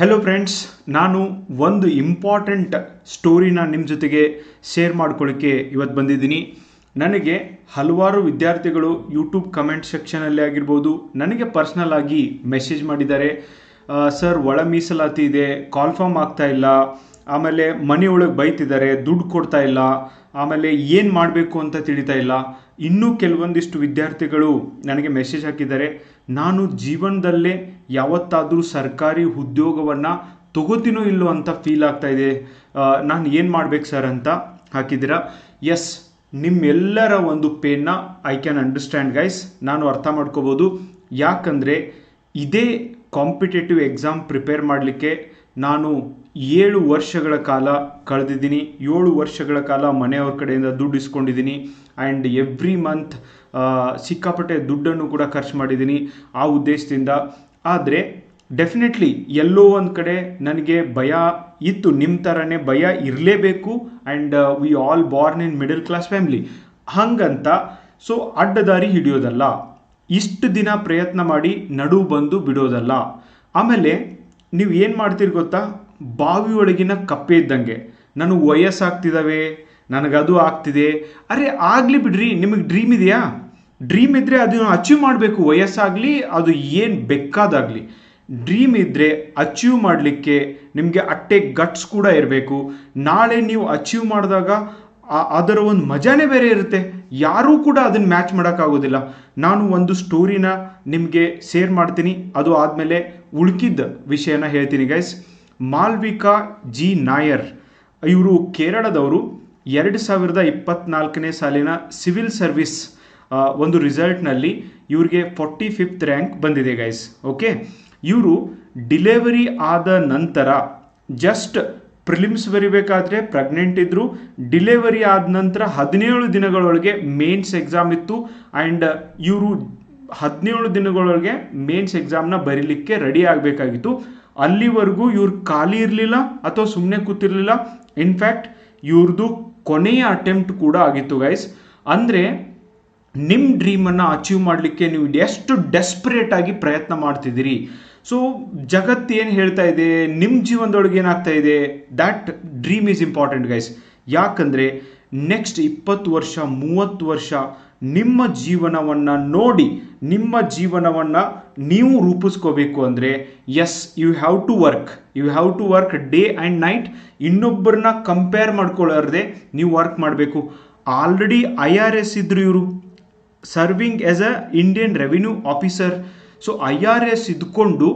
Hello friends ನಾನು ಒಂದು important ಸ್ಟೋರಿನ ನಿಮ್ಮ ಜೊತೆಗೆ ಶೇರ್ ಮಾಡ್ಕೊಳ್ಳಿಕ್ಕೆ ಇವತ್ತು ಬಂದಿದ್ದೀನಿ. ನನಗೆ ಹಲವಾರು ವಿದ್ಯಾರ್ಥಿಗಳು ಯೂಟ್ಯೂಬ್ ಕಮೆಂಟ್ ಸೆಕ್ಷನಲ್ಲಿ ಆಗಿರ್ಬೋದು, ನನಗೆ ಪರ್ಸ್ನಲ್ ಆಗಿ ಮೆಸೇಜ್ ಮಾಡಿದ್ದಾರೆ. ಸರ್ ಒಳ ಮೀಸಲಾತಿ ಇದೆ ಕಾಲ್ ಫಾರ್ಮ್ ಆಗ್ತಾ ಇಲ್ಲ. ಆಮೇಲೆ ಮನೆಯೊಳಗೆ ಬೈತಿದ್ದಾರೆ, ದುಡ್ಡು ಕೊಡ್ತಾ ಇಲ್ಲ, ಆಮೇಲೆ ಏನು ಮಾಡಬೇಕು ಅಂತ ತಿಳಿತಾ ಇಲ್ಲ. ಇನ್ನೂ ಕೆಲವೊಂದಿಷ್ಟು ವಿದ್ಯಾರ್ಥಿಗಳು ನನಗೆ ಮೆಸೇಜ್ ಹಾಕಿದ್ದಾರೆ, ನಾನು ಜೀವನದಲ್ಲೇ ಯಾವತ್ತಾದರೂ ಸರ್ಕಾರಿ ಉದ್ಯೋಗವನ್ನು ತಗೋತೀನೋ ಇಲ್ಲೋ ಅಂತ ಫೀಲ್ ಆಗ್ತಾ ಇದೆ. ನಾನು ಏನು ಮಾಡ್ಬೇಕು ಸರ್ ಅಂತ ಹಾಕಿದ್ದೀರಾ? ಎಸ್ ನಿಮ್ಮೆಲ್ಲರ ಒಂದು ಪೇನ್ನ ಐ ಕ್ಯಾನ್ ಅಂಡರ್ಸ್ಟ್ಯಾಂಡ್ ಗೈಸ್ ನಾನು ಅರ್ಥ ಮಾಡ್ಕೋಬೋದು. ಯಾಕಂದರೆ ಇದೇ ಕಾಂಪಿಟೇಟಿವ್ ಎಕ್ಸಾಮ್ ಪ್ರಿಪೇರ್ ಮಾಡಲಿಕ್ಕೆ ನಾನು ಏಳು ವರ್ಷಗಳ ಕಾಲ ಕಳೆದಿದ್ದೀನಿ, ಏಳು ವರ್ಷಗಳ ಕಾಲ ಮನೆಯವ್ರ ಕಡೆಯಿಂದ ದುಡ್ಡು ಇಸ್ಕೊಂಡಿದ್ದೀನಿ ಆ್ಯಂಡ್ ಎವ್ರಿ ಮಂತ್ ಸಿಕ್ಕಾಪಟ್ಟೆ ದುಡ್ಡನ್ನು ಕೂಡ ಖರ್ಚು ಮಾಡಿದ್ದೀನಿ ಆ ಉದ್ದೇಶದಿಂದ. ಆದರೆ ಡೆಫಿನೆಟ್ಲಿ ಎಲ್ಲೋ ಒಂದು ಕಡೆ ನನಗೆ ಭಯ ಇತ್ತು ನಿಮ್ಮ ಥರನೇ ಭಯ ಇರಲೇಬೇಕು and we all born in middle class family ಹಂಗಂತ ಸೊ ಅಡ್ಡದಾರಿ ಹಿಡಿಯೋದಲ್ಲ. ಇಷ್ಟು ದಿನ ಪ್ರಯತ್ನ ಮಾಡಿ ನಡು ಬಂದು ಬಿಡೋದಲ್ಲ. ಆಮೇಲೆ ನೀವು ಏನು ಮಾಡ್ತೀರಿ ಗೊತ್ತಾ? ಬಾವಿ ಒಳಗಿನ ಕಪ್ಪೆ ಇದ್ದಂಗೆ. ನನಗೆ ವಯಸ್ಸಾಗ್ತಿದ್ದಾವೆ ನನಗದು ಆಗ್ತಿದೆ. ಅರೆ, ಆಗಲಿ ಬಿಡ್ರಿ, ನಿಮಗೆ ಡ್ರೀಮ್ ಇದೆಯಾ? ಡ್ರೀಮ್ ಇದ್ದರೆ ಅದನ್ನು ಅಚೀವ್ ಮಾಡಬೇಕು. ವಯಸ್ಸಾಗಲಿ, ಅದು ಏನು ಬೇಕಾದಾಗಲಿ. ಡ್ರೀಮ್ ಇದ್ದರೆ ಅಚೀವ್ ಮಾಡಲಿಕ್ಕೆ ನಿಮಗೆ ಅಟ್ಟೆ ಗಟ್ಸ್ ಕೂಡ ಇರಬೇಕು. ನಾಳೆ ನೀವು ಅಚೀವ್ ಮಾಡಿದಾಗ ಅದರ ಒಂದು ಮಜಾನೇ ಬೇರೆ ಇರುತ್ತೆ. ಯಾರೂ ಕೂಡ ಅದನ್ನು ಮ್ಯಾಚ್ ಮಾಡೋಕ್ಕಾಗೋದಿಲ್ಲ. ನಾನು ಒಂದು ಸ್ಟೋರಿನ ನಿಮಗೆ ಶೇರ್ ಮಾಡ್ತೀನಿ. ಅದು ಆದಮೇಲೆ ಉಳ್ಕಿದ್ದ ವಿಷಯನ ಹೇಳ್ತೀನಿ ಗೈಸ್ ಮಾಲ್ವಿಕಾ ಜಿ ನಾಯರ್, ಇವರು ಕೇರಳದವರು. ಎರಡು ಸಾವಿರದ ಇಪ್ಪತ್ನಾಲ್ಕನೇ ಸಾಲಿನ ಸಿವಿಲ್ ಸರ್ವಿಸ್ ಒಂದು ರಿಸಲ್ಟ್ನಲ್ಲಿ ಇವ್ರಿಗೆ ಫೋರ್ಟಿ ಫಿಫ್ತ್ ರ್ಯಾಂಕ್ ಬಂದಿದೆ ಗೈಸ್ ಓಕೆ ಇವರು ಡಿಲೆವರಿ ಆದ ನಂತರ ಜಸ್ಟ್ ಪ್ರಿಲಿಮ್ಸ್ ಬರಿಬೇಕಾದ್ರೆ ಪ್ರೆಗ್ನೆಂಟ್ ಇದ್ದರು ಡಿಲೆವರಿ ಆದ ನಂತರ ಹದಿನೇಳು ದಿನಗಳೊಳಗೆ ಮೇನ್ಸ್ ಎಕ್ಸಾಮ್ ಇತ್ತು ಆ್ಯಂಡ್ ಇವರು ಹದಿನೇಳು ದಿನಗಳೊಳಗೆ ಮೇನ್ಸ್ ಎಕ್ಸಾಮ್ನ ಬರೀಲಿಕ್ಕೆ ರೆಡಿ ಆಗಬೇಕಾಗಿತ್ತು. ಅಲ್ಲಿವರೆಗೂ ಇವ್ರು ಖಾಲಿ ಇರಲಿಲ್ಲ ಅಥವಾ ಸುಮ್ಮನೆ ಕೂತಿರಲಿಲ್ಲ. ಇನ್ಫ್ಯಾಕ್ಟ್ ಇವ್ರದ್ದು ಕೊನೆಯ ಅಟೆಂಪ್ಟ್ ಕೂಡ ಆಗಿತ್ತು ಗೈಸ್ ಅಂದರೆ ನಿಮ್ಮ ಡ್ರೀಮನ್ನು ಅಚೀವ್ ಮಾಡಲಿಕ್ಕೆ ನೀವು ಎಷ್ಟು ಡೆಸ್ಪರೇಟ್ ಆಗಿ ಪ್ರಯತ್ನ ಮಾಡ್ತಿದ್ದೀರಿ? ಸೊ ಜಗತ್ತು ಏನು ಹೇಳ್ತಾ ಇದೆ? ನಿಮ್ಮ ಜೀವನದೊಳಗೆ ಏನಾಗ್ತಾ ಇದೆ? That dream is important guys ಯಾಕಂದರೆ ನೆಕ್ಸ್ಟ್ ಇಪ್ಪತ್ತು ವರ್ಷ, ಮೂವತ್ತು ವರ್ಷ ನಿಮ್ಮ ಜೀವನವನ್ನು ನೋಡಿ, ನಿಮ್ಮ ಜೀವನವನ್ನು ನೀವು ರೂಪಿಸ್ಕೋಬೇಕು ಅಂದರೆ yes you have to work you have to work day and night ಇನ್ನೊಬ್ಬರನ್ನ ಕಂಪೇರ್ ಮಾಡ್ಕೊಳ್ಳಾರ್ದೆ ನೀವು ವರ್ಕ್ ಮಾಡಬೇಕು. ಆಲ್ರೆಡಿ ಐ ಆರ್ ಎಸ್ ಇದ್ರು ಇವರು. Serving as a Indian revenue officer so I R S ಇದ್ಕೊಂಡು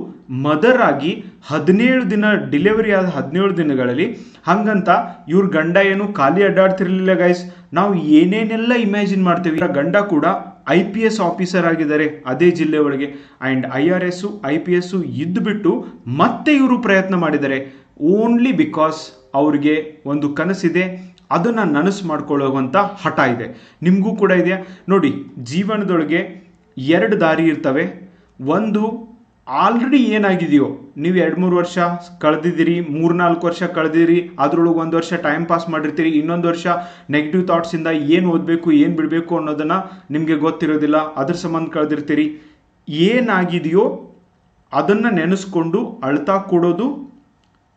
ಮದರ್ ಆಗಿ ಹದಿನೇಳು ದಿನ ಡಿಲಿವರಿ ಆದ ಹದಿನೇಳು ದಿನಗಳಲ್ಲಿ ಹಂಗಂತ ಇವ್ರ ಗಂಡ ಏನು ಖಾಲಿ ಅಡ್ಡಾಡ್ತಿರ್ಲಿಲ್ಲ ಗೈಸ್ ನಾವು ಏನೇನೆಲ್ಲ ಇಮ್ಯಾಜಿನ್ ಮಾಡ್ತೀವಿ. ಇವರ ಗಂಡ ಕೂಡ ಐ ಪಿ ಎಸ್ ಆಫೀಸರ್ ಆಗಿದ್ದಾರೆ ಅದೇ ಜಿಲ್ಲೆ ಒಳಗೆ. And I R S I P S ಇದ್ದುಬಿಟ್ಟು ಮತ್ತೆ ಇವರು ಪ್ರಯತ್ನ ಮಾಡಿದ್ದಾರೆ. ಓನ್ಲಿ ಬಿಕಾಸ್ ಅವ್ರಿಗೆ ಒಂದು ಕನಸಿದೆ, ಅದನ್ನು ನನಸು ಮಾಡ್ಕೊಳ್ಳುವಂಥ ಹಠ ಇದೆ. ನಿಮಗೂ ಕೂಡ ಇದೆಯಾ? ನೋಡಿ, ಜೀವನದೊಳಗೆ ಎರಡು ದಾರಿ ಇರ್ತವೆ. ಒಂದು ಆಲ್ರೆಡಿ ಏನಾಗಿದೆಯೋ? ನೀವು ಎರಡು ಮೂರು ವರ್ಷ ಕಳೆದಿದ್ದೀರಿ, ಮೂರ್ನಾಲ್ಕು ವರ್ಷ ಕಳೆದಿರಿ ಅದರೊಳಗೆ ಒಂದು ವರ್ಷ ಟೈಮ್ ಪಾಸ್ ಮಾಡಿರ್ತೀರಿ, ಇನ್ನೊಂದು ವರ್ಷ ನೆಗೆಟಿವ್ ಥಾಟ್ಸಿಂದ ಏನು ಓದಬೇಕು, ಏನು ಬಿಡಬೇಕು ಅನ್ನೋದನ್ನು ನಿಮಗೆ ಗೊತ್ತಿರೋದಿಲ್ಲ, ಅದ್ರ ಸಂಬಂಧ ಕಳೆದಿರ್ತೀರಿ. ಏನಾಗಿದೆಯೋ ಅದನ್ನು ನೆನೆಸ್ಕೊಂಡು ಅಳ್ತಾ ಕೊಡೋದು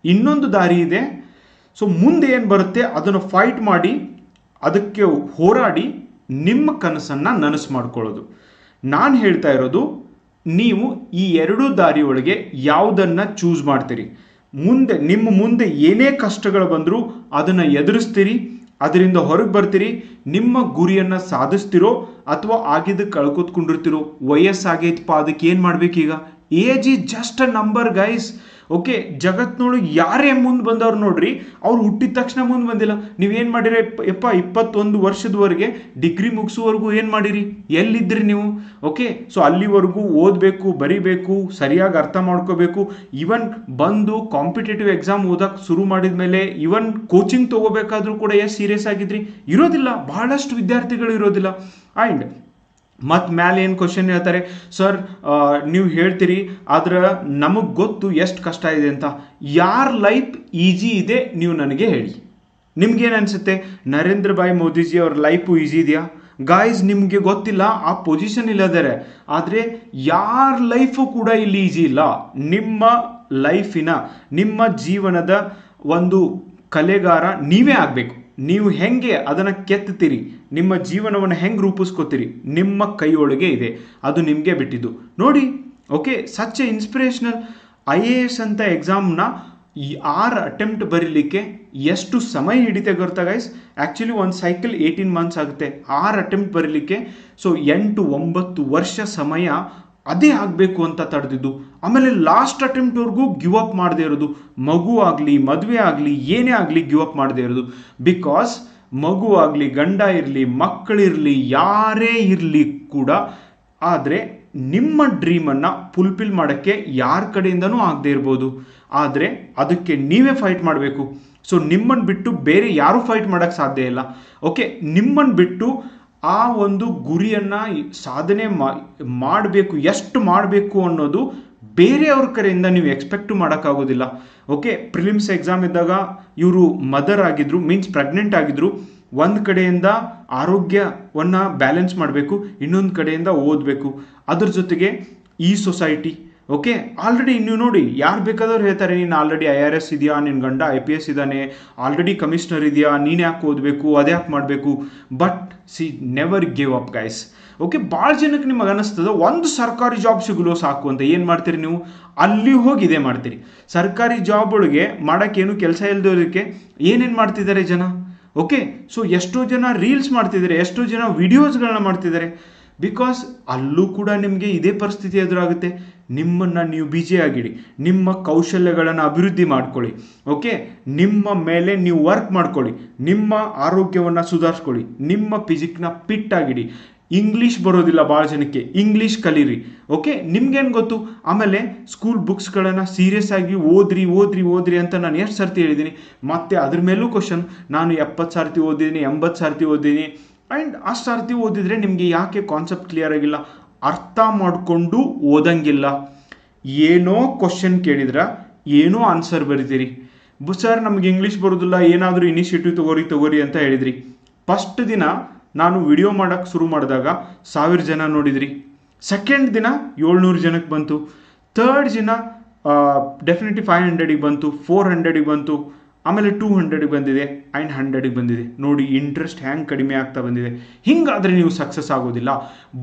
ಇನ್ನೊಂದು ದಾರಿ ಇದೆ. ಸೊ ಮುಂದೆ ಏನು ಬರುತ್ತೆ? ಅದನ್ನು ಫೈಟ್ ಮಾಡಿ, ಅದಕ್ಕೆ ಹೋರಾಡಿ ನಿಮ್ಮ ಕನಸನ್ನು ನನಸು ಮಾಡ್ಕೊಳ್ಳೋದು. ನಾನು ಹೇಳ್ತಾ ಇರೋದು ನೀವು ಈ ಎರಡೂ ದಾರಿ ಒಳಗೆ ಯಾವುದನ್ನು ಚೂಸ್ ಮಾಡ್ತೀರಿ? ಮುಂದೆ, ನಿಮ್ಮ ಮುಂದೆ ಏನೇ ಕಷ್ಟಗಳು ಬಂದರೂ ಅದನ್ನು ಎದುರಿಸ್ತೀರಿ, ಅದರಿಂದ ಹೊರಗೆ ಬರ್ತೀರಿ, ನಿಮ್ಮ ಗುರಿಯನ್ನು ಸಾಧಿಸ್ತಿರೋ ಅಥವಾ ಆಗಿದ್ದು ಕಳ್ಕೊತ್ಕೊಂಡಿರ್ತಿರೋ ವಯಸ್ಸಾಗೈತಪ್ಪ ಅದಕ್ಕೆ ಏನು ಮಾಡ್ಬೇಕೀಗ? Age is just a number guys okay ಜಗತ್ನೊಳಗೆ ಯಾರೇ ಮುಂದೆ ಬಂದವ್ರು ನೋಡ್ರಿ, ಅವ್ರು ಹುಟ್ಟಿದ ತಕ್ಷಣ ಮುಂದೆ ಬಂದಿಲ್ಲ. ನೀವೇನು ಮಾಡಿರಿ? ಯಪ್ಪ, ಇಪ್ಪತ್ತೊಂದು ವರ್ಷದವರೆಗೆ ಡಿಗ್ರಿ ಮುಗಿಸುವವರೆಗೂ ಏನು ಮಾಡಿರಿ? ಎಲ್ಲಿದ್ರಿ ನೀವು? ಓಕೆ ಸೊ ಅಲ್ಲಿವರೆಗೂ ಓದಬೇಕು, ಬರಿಬೇಕು, ಸರಿಯಾಗಿ ಅರ್ಥ ಮಾಡ್ಕೋಬೇಕು. ಇವನ್ ಬಂದು ಕಾಂಪಿಟೇಟಿವ್ ಎಕ್ಸಾಮ್ ಓದಕ್ಕೆ ಶುರು ಮಾಡಿದ ಮೇಲೆ ಇವನ್ ಕೋಚಿಂಗ್ ತೊಗೋಬೇಕಾದ್ರೂ ಕೂಡ ಎಷ್ಟು ಸೀರಿಯಸ್ ಆಗಿದ್ರಿ. ಇರೋದಿಲ್ಲ. ಬಹಳಷ್ಟು ವಿದ್ಯಾರ್ಥಿಗಳು ಇರೋದಿಲ್ಲ. ಆ್ಯಂಡ್ ಮತ್ತು ಮ್ಯಾಲೆ ಏನು ಕ್ವಶನ್ ಹೇಳ್ತಾರೆ? ಸರ್ ನೀವು ಹೇಳ್ತೀರಿ, ಆದ್ರೆ ನಮಗೆ ಗೊತ್ತು ಎಷ್ಟು ಕಷ್ಟ ಇದೆ ಅಂತ. ಯಾರ ಲೈಫ್ ಈಜಿ ಇದೆ, ನೀವು ನನಗೆ ಹೇಳಿ. ನಿಮ್ಗೇನು ಅನಿಸುತ್ತೆ? ನರೇಂದ್ರ ಭಾಯಿ ಮೋದಿಜಿ ಅವ್ರ ಲೈಫು ಈಜಿ ಇದೆಯಾ? ಗಾಯ್ಸ್ ನಿಮಗೆ ಗೊತ್ತಿಲ್ಲ, ಆ ಪೊಸಿಷನ್ ಇಲ್ಲದರೆ ಆದರೆ ಯಾರ ಲೈಫು ಕೂಡ ಇಲ್ಲಿ ಈಜಿ ಇಲ್ಲ. ನಿಮ್ಮ ಲೈಫಿನ ನಿಮ್ಮ ಜೀವನದ ಒಂದು ಕಲೆಗಾರ ನೀವೇ ಆಗಬೇಕು. ನೀವು ಹೆಂಗೆ ಅದನ್ನು ಕೆತ್ತುತ್ತೀರಿ? ನಿಮ್ಮ ಜೀವನವನ್ನು ಹೆಂಗೆ ರೂಪಿಸ್ಕೋತೀರಿ? ನಿಮ್ಮ ಕೈಯೊಳಗೆ ಇದೆ. ಅದು ನಿಮಗೆ ಬಿಟ್ಟಿದ್ದು. ನೋಡಿ, okay such inspirational I A S ಅಂತ ಎಕ್ಸಾಮ್ನ ಈ ಆರು ಅಟೆಂಪ್ಟ್ ಬರೀಲಿಕ್ಕೆ ಎಷ್ಟು ಸಮಯ ಹಿಡಿತೆ ಗೊತ್ತಾ ಗೈಸ್ ಆ್ಯಕ್ಚುಲಿ ಒಂದು ಸೈಕಲ್ ಏಯ್ಟೀನ್ ಮಂತ್ಸ್ ಆಗುತ್ತೆ. ಆರು ಅಟೆಂಪ್ಟ್ ಬರೀಲಿಕ್ಕೆ ಸೊ ಎಂಟು ಒಂಬತ್ತು ವರ್ಷ ಸಮಯ ಅದೇ ಆಗಬೇಕು ಅಂತ ತಡೆದಿದ್ದು. ಆಮೇಲೆ ಲಾಸ್ಟ್ ಅಟೆಂಪ್ಟ್ವರೆಗೂ ಗಿವ್ ಅಪ್ ಮಾಡದೇ ಇರೋದು. ಮಗು ಆಗಲಿ, ಮದುವೆ ಆಗಲಿ, ಏನೇ ಆಗಲಿ ಗಿವ್ ಅಪ್ ಮಾಡದೇ ಇರೋದು. ಬಿಕಾಸ್ ಮಗು ಆಗಲಿ ಗಂಡ ಇರಲಿ, ಮಕ್ಕಳಿರಲಿ, ಯಾರೇ ಇರಲಿ ಕೂಡ, ಆದರೆ ನಿಮ್ಮ ಡ್ರೀಮನ್ನು ಫುಲ್ಫಿಲ್ ಮಾಡೋಕ್ಕೆ ಯಾರ ಕಡೆಯಿಂದನೂ ಆಗದೆ ಇರ್ಬೋದು. ಆದರೆ ಅದಕ್ಕೆ ನೀವೇ ಫೈಟ್ ಮಾಡಬೇಕು. ಸೊ ನಿಮ್ಮನ್ನು ಬಿಟ್ಟು ಬೇರೆ ಯಾರೂ ಫೈಟ್ ಮಾಡೋಕ್ಕೆ ಸಾಧ್ಯ ಇಲ್ಲ. ಓಕೆ ನಿಮ್ಮನ್ನು ಬಿಟ್ಟು ಆ ಒಂದು ಗುರಿಯನ್ನು ಸಾಧನೆ ಮಾಡಬೇಕು, ಎಷ್ಟು ಮಾಡಬೇಕು ಅನ್ನೋದು ಬೇರೆಯವ್ರ ಕಡೆಯಿಂದ ನೀವು ಎಕ್ಸ್ಪೆಕ್ಟು ಮಾಡೋಕ್ಕಾಗೋದಿಲ್ಲ. ಓಕೆ ಪ್ರಿಲಿಮ್ಸ್ ಎಕ್ಸಾಮ್ ಇದ್ದಾಗ ಇವರು ಮದರ್ ಆಗಿದ್ರು ಮೀನ್ಸ್ ಪ್ರೆಗ್ನೆಂಟ್ ಆಗಿದ್ರು, ಒಂದು ಕಡೆಯಿಂದ ಆರೋಗ್ಯವನ್ನು ಬ್ಯಾಲೆನ್ಸ್ ಮಾಡಬೇಕು, ಇನ್ನೊಂದು ಕಡೆಯಿಂದ ಓದಬೇಕು. ಅದ್ರ ಜೊತೆಗೆ ಈ ಸೊಸೈಟಿ ಓಕೆ ಆಲ್ರೆಡಿ ನೀವು ನೋಡಿ, ಯಾರು ಬೇಕಾದವ್ರು ಹೇಳ್ತಾರೆ, ನೀನು ಆಲ್ರೆಡಿ ಐ ಆರ್ ಎಸ್ ಇದೆಯಾ ನಿನ್ನ ಗಂಡ ಐ ಪಿ ಎಸ್ ಇದ್ದಾನೆ ಆಲ್ರೆಡಿ ಕಮಿಷನರ್ ಇದೆಯಾ, ನೀನು ಯಾಕೆ ಓದಬೇಕು, ಅದ್ಯಾಕೆ ಮಾಡಬೇಕು? But see never give up guys okay ಭಾಳ ಜನಕ್ಕೆ ನಿಮಗೆ ಅನ್ನಿಸ್ತದೆ ಒಂದು ಸರ್ಕಾರಿ ಜಾಬ್ ಸಿಗಲು ಸಾಕು ಅಂತ ಏನು ಮಾಡ್ತೀರಿ ನೀವು? ಅಲ್ಲಿ ಹೋಗಿ ಇದೇ ಮಾಡ್ತೀರಿ. ಸರ್ಕಾರಿ ಜಾಬ್ ಒಳಗೆ ಮಾಡೋಕ್ಕೇನು ಕೆಲಸ ಇಲ್ಲದೋದಕ್ಕೆ ಏನೇನು ಮಾಡ್ತಿದ್ದಾರೆ ಜನ? ಓಕೆ ಸೊ ಎಷ್ಟೋ ಜನ ರೀಲ್ಸ್ ಮಾಡ್ತಿದ್ದಾರೆ, ಎಷ್ಟೋ ಜನ ವಿಡಿಯೋಸ್ಗಳನ್ನ ಮಾಡ್ತಿದ್ದಾರೆ. ಬಿಕಾಸ್ ಅಲ್ಲೂ ಕೂಡ ನಿಮಗೆ ಇದೇ ಪರಿಸ್ಥಿತಿ ಎದುರಾಗುತ್ತೆ. ನಿಮ್ಮನ್ನು ನೀವು ಬಿಜಿಯಾಗಿಡಿ ನಿಮ್ಮ ಕೌಶಲ್ಯಗಳನ್ನು ಅಭಿವೃದ್ಧಿ ಮಾಡ್ಕೊಳ್ಳಿ. ಓಕೆ ನಿಮ್ಮ ಮೇಲೆ ನೀವು ವರ್ಕ್ ಮಾಡ್ಕೊಳ್ಳಿ. ನಿಮ್ಮ ಆರೋಗ್ಯವನ್ನು ಸುಧಾರಿಸ್ಕೊಳ್ಳಿ. ನಿಮ್ಮ ಫಿಸಿಕ್ನ ಆಗಿಡಿ. ಇಂಗ್ಲೀಷ್ ಬರೋದಿಲ್ಲ ಭಾಳ ಜನಕ್ಕೆ. ಇಂಗ್ಲೀಷ್ ಕಲೀರಿ. ಓಕೆ ನಿಮ್ಗೇನು ಗೊತ್ತು? ಆಮೇಲೆ ಸ್ಕೂಲ್ ಬುಕ್ಸ್ಗಳನ್ನು ಸೀರಿಯಸ್ ಆಗಿ ಓದ್ರಿ ಓದ್ರಿ ಓದ್ರಿ ಅಂತ ನಾನು ಎಷ್ಟು ಸರ್ತಿ ಹೇಳಿದ್ದೀನಿ ಮತ್ತೆ ಅದ್ರ ಮೇಲೂ ಕ್ವಶನ್ ನಾನು ಎಪ್ಪತ್ತು ಸಾರ್ತಿ ಓದಿದ್ದೀನಿ ಎಂಬತ್ತು ಸರ್ತಿ ಓದಿದ್ದೀನಿ ಆ್ಯಂಡ್ ಅಷ್ಟು ಸರ್ತಿ ಓದಿದರೆ ನಿಮಗೆ ಯಾಕೆ ಕಾನ್ಸೆಪ್ಟ್ ಕ್ಲಿಯರ್ ಆಗಿಲ್ಲ? ಅರ್ಥ ಮಾಡಿಕೊಂಡು ಓದಂಗಿಲ್ಲ. ಏನೋ ಕ್ವಶನ್ ಕೇಳಿದ್ರೆ, ಏನೋ ಆನ್ಸರ್ ಬರಿತೀರಿ. ಬು ಸರ್ ನಮ್ಗೆ ಇಂಗ್ಲೀಷ್ ಬರೋದಿಲ್ಲ. ಏನಾದರೂ ಇನಿಷಿಯೇಟಿವ್ ತಗೋರಿ ತಗೋರಿ ಅಂತ ಹೇಳಿದ್ರಿ. ಫಸ್ಟ್ ದಿನ ನಾನು ವಿಡಿಯೋ ಮಾಡೋಕ್ಕೆ ಶುರು ಮಾಡಿದಾಗ ಸಾವಿರ ಜನ ನೋಡಿದ್ರಿ. ಸೆಕೆಂಡ್ ದಿನ ಏಳ್ನೂರು ಜನಕ್ಕೆ ಬಂತು. ಥರ್ಡ್ ದಿನ ಡೆಫಿನೆಟ್ಲಿ ಫೈವ್ ಹಂಡ್ರೆಡಿಗೆ ಬಂತು ಫೋರ್ ಹಂಡ್ರೆಡಿಗೆ ಬಂತು, ಆಮೇಲೆ ಟೂ ಹಂಡ್ರೆಡಿಗೆ ಬಂದಿದೆ ಆ್ಯಂಡ್ ಹಂಡ್ರೆಡಿಗೆ ಬಂದಿದೆ. ನೋಡಿ ಇಂಟ್ರೆಸ್ಟ್ ಹ್ಯಾಂಗೆ ಕಡಿಮೆ ಆಗ್ತಾ ಬಂದಿದೆ. ಹಿಂಗಾದರೆ ನೀವು ಸಕ್ಸಸ್ ಆಗೋದಿಲ್ಲ.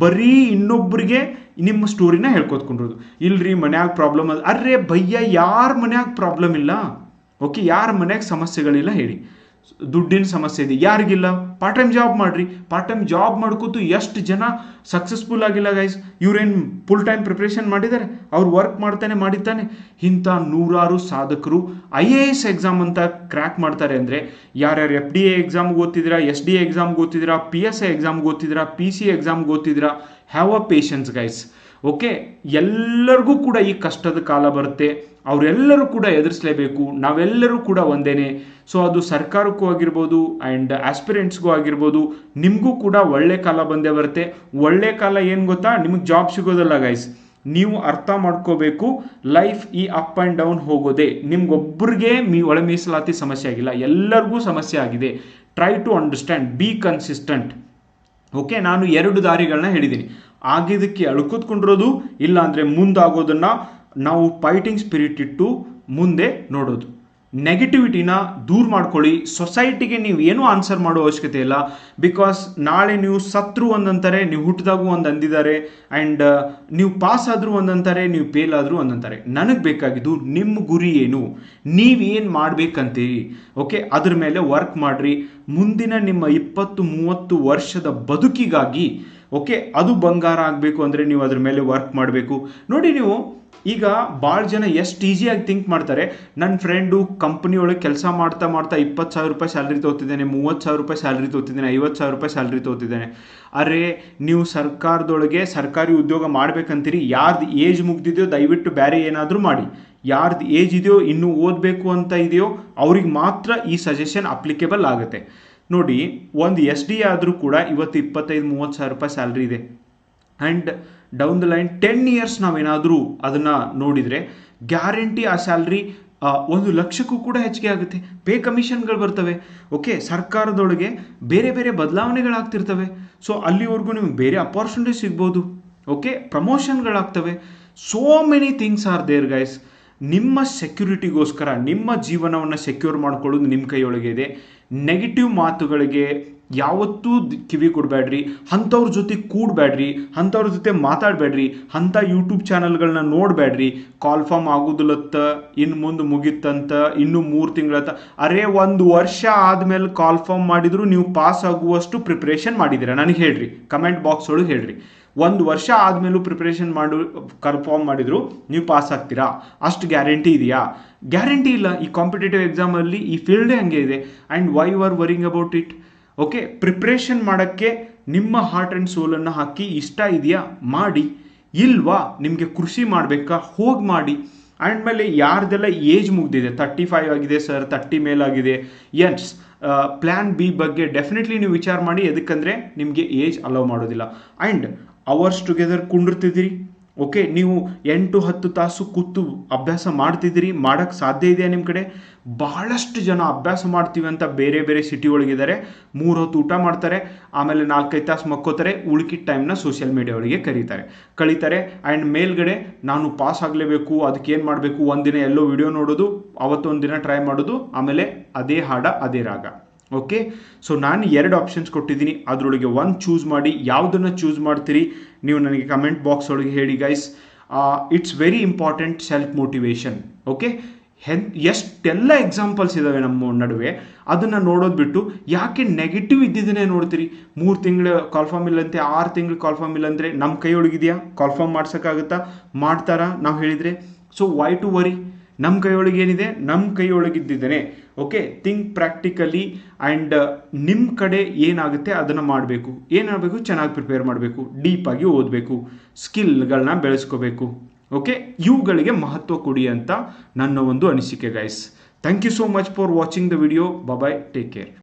ಬರೀ ಇನ್ನೊಬ್ಬರಿಗೆ ನಿಮ್ಮ ಸ್ಟೋರಿನ ಹೇಳ್ಕೊತ್ಕೊಂಡಿರೋದು. ಇಲ್ರಿ, ಮನ್ಯಾಗ ಪ್ರಾಬ್ಲಮ್ ಅಲ್ಲ ಅರ್ರೆ ಭಯ್ಯ, ಯಾರ ಮನ್ಯಾಗ ಪ್ರಾಬ್ಲಮ್ ಇಲ್ಲ? ಓಕೆ, ಯಾರ ಮನ್ಯಾಗ ಸಮಸ್ಯೆಗಳಿಲ್ಲ ಹೇಳಿ. ದುಡ್ಡಿನ ಸಮಸ್ಯೆ ಇದೆ. ಯಾರಿಗಿಲ್ಲ? ಪಾರ್ಟ್ ಟೈಮ್ ಜಾಬ್ ಮಾಡ್ರಿ. ಪಾರ್ಟ್ ಟೈಮ್ ಜಾಬ್ ಮಾಡ್ಕೋತು ಎಷ್ಟು ಜನ ಸಕ್ಸಸ್ಫುಲ್ ಆಗಿಲ್ಲ ಗೈಸ್ ಇವ್ರೇನು ಫುಲ್ ಟೈಮ್ ಪ್ರಿಪ್ರೇಷನ್ ಮಾಡಿದ್ದಾರೆ ಅವ್ರು ವರ್ಕ್ ಮಾಡ್ತಾನೆ, ಮಾಡಿದ್ದಾನೆ. ಇಂಥ ನೂರಾರು ಸಾಧಕರು ಐ ಎ ಎಸ್ ಎಕ್ಸಾಮ್ ಅಂತ ಕ್ರ್ಯಾಕ್ ಮಾಡ್ತಾರೆ ಅಂದರೆ, ಯಾರ್ಯಾರು ಎಫ್ ಡಿ ಎ ಎಕ್ಸಾಮ್ಗೆ ಓದ್ತಿದ್ದೀರಾ ಎಸ್ ಡಿ ಎ ಎಕ್ಸಾಮ್ ಓದ್ತಿದ್ದೀರಾ ಪಿ ಎಸ್ ಎ ಎಕ್ಸಾಮ್ಗೆ ಓದ್ತಿದ್ದೀರಾ ಪಿ ಸಿ ಎಕ್ಸಾಮ್ಗೆ ಓದ್ತಿದ್ದೀರಾ have a patience guys okay, ಎಲ್ಲರಿಗೂ ಕೂಡ ಈ ಕಷ್ಟದ ಕಾಲ ಬರುತ್ತೆ. ಅವರೆಲ್ಲರೂ ಕೂಡ ಎದುರಿಸಲೇಬೇಕು. ನಾವೆಲ್ಲರೂ ಕೂಡ ಒಂದೇನೆ. ಸೊ ಅದು ಸರ್ಕಾರಕ್ಕೂ ಆಗಿರ್ಬೋದು ಆ್ಯಂಡ್ ಆಸ್ಪಿರೆಂಟ್ಸ್ಗೂ ಆಗಿರ್ಬೋದು, ನಿಮಗೂ ಕೂಡ ಒಳ್ಳೆ ಕಾಲ ಬಂದೇ ಬರುತ್ತೆ. ಒಳ್ಳೆ ಕಾಲ ಏನು ಗೊತ್ತಾ? ನಿಮಗೆ ಜಾಬ್ ಸಿಗೋದಲ್ಲ ಗೈಸ್ ನೀವು ಅರ್ಥ ಮಾಡ್ಕೋಬೇಕು ಲೈಫ್ ಈ ಅಪ್ ಆ್ಯಂಡ್ ಡೌನ್ ಹೋಗೋದೇ. ನಿಮ್ಗೊಬ್ಬರಿಗೆ ಮೀ, ಒಳ ಮೀಸಲಾತಿ ಸಮಸ್ಯೆ ಆಗಿಲ್ಲ. ಎಲ್ಲರಿಗೂ ಸಮಸ್ಯೆ ಆಗಿದೆ. Try to understand be consistent okay, ನಾನು ಎರಡು ದಾರಿಗಳನ್ನ ಹೇಳಿದ್ದೀನಿ. ಆಗಿದ್ದಕ್ಕೆ ಅಳ್ಕೋತ್ಕೊಂಡಿರೋದು ಇಲ್ಲ ಅಂದರೆ ಮುಂದಾಗೋದನ್ನು ನಾವು ಫೈಟಿಂಗ್ ಸ್ಪಿರಿಟ್ ಇಟ್ಟು ಮುಂದೆ ನೋಡೋದು. ನೆಗೆಟಿವಿಟಿನ ದೂರ ಮಾಡ್ಕೊಳ್ಳಿ. ಸೊಸೈಟಿಗೆ ನೀವು ಏನೂ ಆನ್ಸರ್ ಮಾಡೋ ಅವಶ್ಯಕತೆ ಇಲ್ಲ. ಬಿಕಾಸ್ ನಾಳೆ ನೀವು ಸತ್ರು ಒಂದಂತಾರೆ, ನೀವು ಹುಟ್ಟಿದಾಗೂ ಒಂದು ಅಂದಿದ್ದಾರೆ ಆ್ಯಂಡ್ ನೀವು ಪಾಸ್ ಆದರೂ ಒಂದಂತಾರೆ, ನೀವು ಫೇಲ್ ಆದರೂ ಒಂದಂತಾರೆ. ನನಗೆ ಬೇಕಾಗಿದ್ದು ನಿಮ್ಮ ಗುರಿ ಏನು? ನೀವೇನು ಮಾಡಬೇಕಂತೀರಿ? ಓಕೆ ಅದ್ರ ಮೇಲೆ ವರ್ಕ್ ಮಾಡಿರಿ. ಮುಂದಿನ ನಿಮ್ಮ ಇಪ್ಪತ್ತು, ಮೂವತ್ತು ವರ್ಷದ ಬದುಕಿಗಾಗಿ ಓಕೆ, ಅದು ಬಂಗಾರ ಆಗಬೇಕು ಅಂದರೆ ನೀವು ಅದ್ರ ಮೇಲೆ ವರ್ಕ್ ಮಾಡಬೇಕು. ನೋಡಿ ನೀವು, ಈಗ ಭಾಳ ಜನ ಎಷ್ಟು ಈಸಿಯಾಗಿ ಥಿಂಕ್ ಮಾಡ್ತಾರೆ. ನನ್ನ ಫ್ರೆಂಡು ಕಂಪ್ನಿ ಒಳಗೆ ಕೆಲಸ ಮಾಡ್ತಾ ಮಾಡ್ತಾ ಇಪ್ಪತ್ತು ಸಾವಿರ ರೂಪಾಯಿ ಸ್ಯಾಲ್ರಿ ತೊಗೊತಿದ್ದೇನೆ ಮೂವತ್ತು ಸಾವಿರ ರೂಪಾಯಿ ಸ್ಯಾಲ್ರಿ ತೊಗೊತಿದ್ದೇನೆ ಐವತ್ತು ಸಾವಿರ ರೂಪಾಯಿ ಸ್ಯಾಲ್ರಿ ತೊಗೊತಿದ್ದೇನೆ ಅರೆ, ನೀವು ಸರ್ಕಾರದೊಳಗೆ ಸರ್ಕಾರಿ ಉದ್ಯೋಗ ಮಾಡ್ಬೇಕಂತೀರಿ, ಯಾರ್ದು ಏಜ್ ಮುಗ್ದಿದೆಯೋ ದಯವಿಟ್ಟು ಬೇರೆ ಏನಾದರೂ ಮಾಡಿ. ಯಾರ್ದು ಏಜ್ ಇದೆಯೋ, ಇನ್ನೂ ಓದಬೇಕು ಅಂತ ಇದೆಯೋ, ಅವ್ರಿಗೆ ಮಾತ್ರ ಈ ಸಜೆಷನ್ ಅಪ್ಲಿಕೇಬಲ್ ಆಗುತ್ತೆ. ನೋಡಿ, ಒಂದು ಎಸ್ ಡಿ ಆದರೂ ಕೂಡ ಇವತ್ತು ಇಪ್ಪತ್ತೈದು, ಮೂವತ್ತು ಸಾವಿರ ರೂಪಾಯಿ ಸ್ಯಾಲ್ರಿ ಇದೆ. And down the line ten years ನಾವೇನಾದರೂ ಅದನ್ನು ನೋಡಿದರೆ ಗ್ಯಾರಂಟಿ ಆ ಸ್ಯಾಲ್ರಿ ಒಂದು ಲಕ್ಷಕ್ಕೂ ಕೂಡ ಹೆಚ್ಚಿಗೆ ಆಗುತ್ತೆ. ಪೇ ಕಮಿಷನ್ಗಳು ಬರ್ತವೆ. ಓಕೆ ಸರ್ಕಾರದೊಳಗೆ ಬೇರೆ ಬೇರೆ ಬದಲಾವಣೆಗಳಾಗ್ತಿರ್ತವೆ. ಸೊ ಅಲ್ಲಿವರೆಗೂ ನಿಮ್ಗೆ ಬೇರೆ ಅಪಾರ್ಚುನಿಟಿ ಸಿಗ್ಬೋದು. Okay ಪ್ರಮೋಷನ್ಗಳಾಗ್ತವೆ so many things are there guys ನಿಮ್ಮ ಸೆಕ್ಯುರಿಟಿಗೋಸ್ಕರ ನಿಮ್ಮ ಜೀವನವನ್ನು ಸೆಕ್ಯೂರ್ ಮಾಡ್ಕೊಳ್ಳೋದು ನಿಮ್ಮ ಕೈಯೊಳಗೆ ಇದೆ. ನೆಗೆಟಿವ್ ಮಾತುಗಳಿಗೆ ಯಾವತ್ತೂ ಕಿವಿ ಕೊಡಬೇಡ್ರಿ ಅಂಥವ್ರ ಜೊತೆ ಕೂಡಬೇಡ್ರಿ ಅಂಥವ್ರ ಜೊತೆ ಮಾತಾಡಬೇಡ್ರಿ ಅಂಥ ಯೂಟ್ಯೂಬ್ ಚಾನಲ್ಗಳನ್ನ ನೋಡಬೇಡ್ರಿ ಕಾಲ್ ಫಾರ್ಮ್ ಆಗೋದಿಲ್ಲತ್ತ, ಇನ್ನು ಮುಂದೆ ಮುಗಿತಂತ ಇನ್ನು ಮೂರು ತಿಂಗಳತ್ತ. ಅರೆ ಒಂದು ವರ್ಷ ಆದಮೇಲೆ ಕಾಲ್ ಫಾರ್ಮ್ ಮಾಡಿದ್ರು ನೀವು ಪಾಸ್ ಆಗುವಷ್ಟು ಪ್ರಿಪ್ರೇಷನ್ ಮಾಡಿದ್ದೀರಾ ನನಗೆ ಹೇಳ್ರಿ. ಕಮೆಂಟ್ ಬಾಕ್ಸ್ ಒಳಗೆ ಹೇಳ್ರಿ. ಒಂದು ವರ್ಷ ಆದಮೇಲೂ ಪ್ರಿಪ್ರೇಷನ್ ಮಾಡು ಕನ್ಫರ್ಮ್ ಮಾಡಿದ್ರು, ನೀವು ಪಾಸ್ ಆಗ್ತೀರಾ? ಅಷ್ಟು ಗ್ಯಾರಂಟಿ ಇದೆಯಾ? ಗ್ಯಾರಂಟಿ ಇಲ್ಲ. ಈ ಕಾಂಪಿಟೇಟಿವ್ ಎಕ್ಸಾಮಲ್ಲಿ ಈ ಫೀಲ್ಡೇ ಹಂಗೆ ಇದೆ. And why you are worrying about it okay preparation ಮಾಡೋಕ್ಕೆ ನಿಮ್ಮ ಹಾರ್ಟ್ ಆ್ಯಂಡ್ ಸೋಲನ್ನು ಹಾಕಿ ಇಷ್ಟ ಇದೆಯಾ? ಮಾಡಿ. ಇಲ್ವಾ? ನಿಮಗೆ ಕೃಷಿ ಮಾಡಬೇಕಾ? ಹೋಗಿ ಮಾಡಿ. ಆ್ಯಂಡ್ ಮೇಲೆ ಯಾರ್ದೆಲ್ಲ ಏಜ್ ಮುಗ್ದಿದೆ? ತರ್ಟಿ ಫೈವ್ ಆಗಿದೆ ಸರ್ ತರ್ಟಿ ಮೇಲಾಗಿದೆ ಎನ್ಸ್ ಪ್ಲ್ಯಾನ್ ಬಿ ಬಗ್ಗೆ ಡೆಫಿನೆಟ್ಲಿ ನೀವು ವಿಚಾರ ಮಾಡಿ. ಎದಕ್ಕಂದರೆ ನಿಮಗೆ ಏಜ್ ಅಲೋ ಮಾಡೋದಿಲ್ಲ. ಆ್ಯಂಡ್ ಅವರ್ಸ್ ಟುಗೆದರ್ ಕುಂಡಿರ್ತಿದ್ದೀರಿ? ಓಕೆ ನೀವು ಎಂಟು ಹತ್ತು ತಾಸು ಕೂತು ಅಭ್ಯಾಸ ಮಾಡ್ತಿದ್ದೀರಿ ಮಾಡೋಕ್ಕೆ ಸಾಧ್ಯ ಇದೆಯಾ ನಿಮ್ಮ ಕಡೆ? ಬಹಳಷ್ಟು ಜನ ಅಭ್ಯಾಸ ಮಾಡ್ತೀವಿ ಅಂತ ಬೇರೆ ಬೇರೆ ಸಿಟಿ ಒಳಗಿದ್ದಾರೆ. ಮೂರು ಹೊತ್ತು ಊಟ ಮಾಡ್ತಾರೆ, ಆಮೇಲೆ ನಾಲ್ಕೈದು ತಾಸು ಮಕ್ಕೋತಾರೆ, ಉಳ್ಕಿದ ಟೈಮ್ನ ಸೋಷಿಯಲ್ ಮೀಡಿಯಾ ಒಳಗೆ ಕರೀತಾರೆ. ಕಳೀತಾರೆ ಆ್ಯಂಡ್ ಮೇಲ್ಗಡೆ ನಾನು ಪಾಸ್ ಆಗಲೇಬೇಕು, ಅದಕ್ಕೆ ಏನು ಮಾಡಬೇಕು? ಒಂದಿನ ಎಲ್ಲೋ ವಿಡಿಯೋ ನೋಡೋದು ಅವತ್ತೊಂದು ದಿನ ಟ್ರೈ ಮಾಡೋದು, ಆಮೇಲೆ ಅದೇ ಹಾಡ, ಅದೇ ರಾಗ. ಓಕೆ ಸೊ ನಾನು ಎರಡು ಆಪ್ಷನ್ಸ್ ಕೊಟ್ಟಿದ್ದೀನಿ. ಅದರೊಳಗೆ ಒಂದು ಚೂಸ್ ಮಾಡಿ. ಯಾವುದನ್ನು ಚೂಸ್ ಮಾಡ್ತೀರಿ? ನೀವು ನನಗೆ ಕಮೆಂಟ್ ಬಾಕ್ಸ್ ಒಳಗೆ ಹೇಳಿ guys it's very important self motivation okay ಹೆನ್, ಎಷ್ಟೆಲ್ಲ ಎಕ್ಸಾಂಪಲ್ಸ್ ಇದ್ದಾವೆ ನಮ್ಮ ನಡುವೆ? ಅದನ್ನು ನೋಡೋದು ಬಿಟ್ಟು ಯಾಕೆ ನೆಗೆಟಿವ್ ಇದ್ದಿದ್ದನ್ನೇ ನೋಡ್ತೀರಿ? ಮೂರು ತಿಂಗಳು ಕಾಲ್ಫಾರ್ಮ್ ಇಲ್ಲಂತೆ, ಆರು ತಿಂಗಳು ಕಾಲ್ಫಾರ್ಮ್ ಇಲ್ಲಂದರೆ ನಮ್ಮ ಕೈಯೊಳಗಿದೆಯಾ? ಕಾಲ್ಫಾರ್ಮ್ ಮಾಡ್ಸೋಕ್ಕಾಗುತ್ತಾ? ಮಾಡ್ತಾರಾ? ನಾವು ಹೇಳಿದರೆ? ಸೊ ವೈ ಟು ವರಿ ನಮ್ಮ ಕೈಯೊಳಗೆ ಏನಿದೆ? ನಮ್ಮ ಕೈಯೊಳಗಿದ್ದಿದ್ದೇನೆ ಓಕೆ ಥಿಂಕ್ ಪ್ರಾಕ್ಟಿಕಲಿ ಆ್ಯಂಡ್ ನಿಮ್ಮ ಕಡೆ ಏನಾಗುತ್ತೆ ಅದನ್ನು ಮಾಡಬೇಕು. ಏನಾಗಬೇಕು? ಚೆನ್ನಾಗಿ ಪ್ರಿಪೇರ್ ಮಾಡಬೇಕು. ಡೀಪಾಗಿ ಓದಬೇಕು. ಸ್ಕಿಲ್ಗಳನ್ನ ಬೆಳೆಸ್ಕೋಬೇಕು. ಓಕೆ ಇವುಗಳಿಗೆ ಮಹತ್ವ ಕೊಡಿ ಅಂತ ನನ್ನ ಒಂದು ಅನಿಸಿಕೆ guys thank you so much for watching the video bye take care